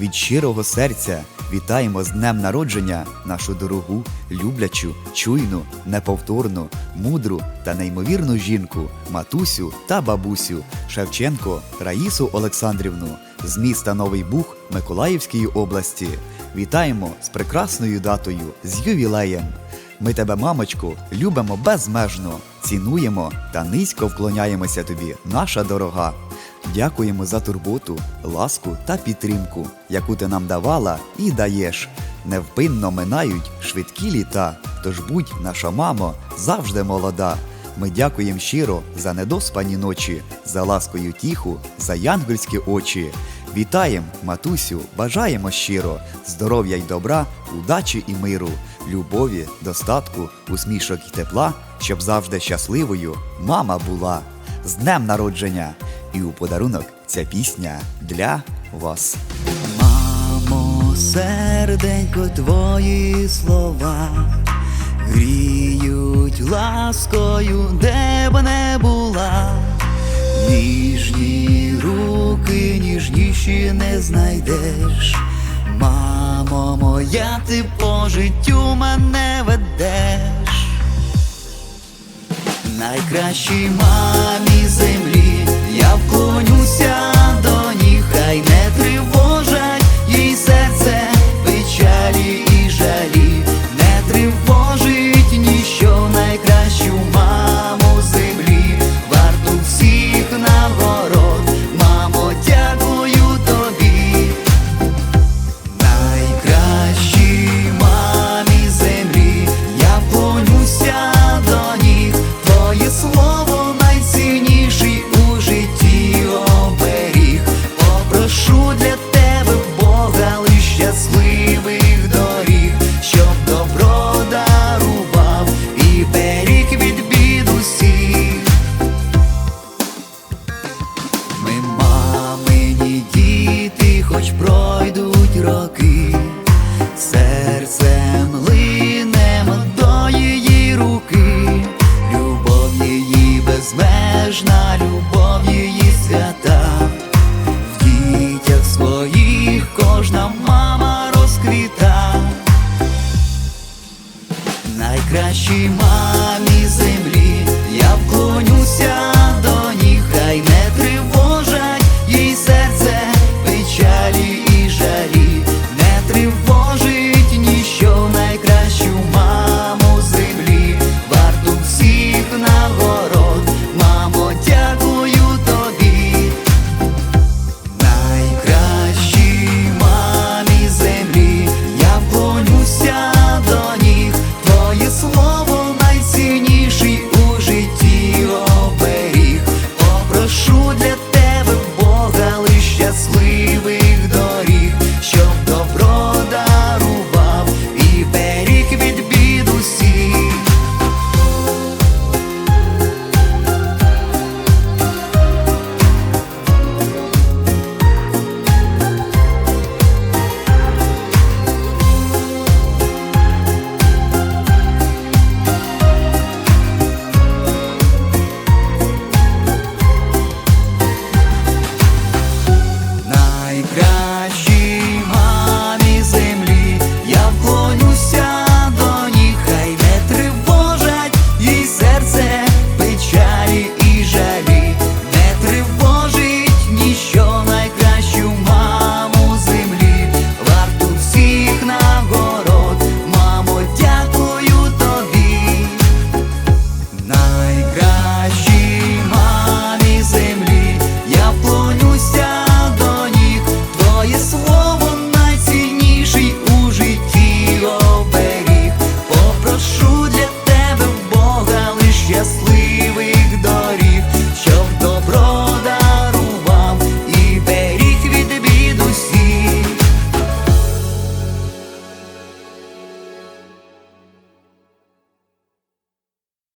від щирого серця вітаємо з днем народження нашу дорогу, люблячу, чуйну, неповторну, мудру та неймовірну жінку, матусю та бабусю Шевченко Раїсу Олександрівну з міста Новий Буг Миколаївської області. Вітаємо з прекрасною датою, з ювілеєм. Ми тебе, мамочку, любимо безмежно, цінуємо та низько вклоняємося тобі, наша дорога. Дякуємо за турботу, ласку та підтримку, яку ти нам давала і даєш. Невпинно минають швидкі літа, тож будь, наша мамо, завжди молода. Ми дякуємо щиро за недоспані ночі, за ласкою тіху, за янгольські очі. Вітаєм, матусю, бажаємо щиро, здоров'я й добра, удачі і миру, любові, достатку, усмішок і тепла, щоб завжди щасливою мама була. З днем народження! І у подарунок ця пісня для вас. Мамо, серденько, твої слова гріють ласкою, де б не була. Ніжні руки, ніжніші не знайдеш. Мамо моя, ти по життю мене ведеш. Найкращій мамі землі, Чимай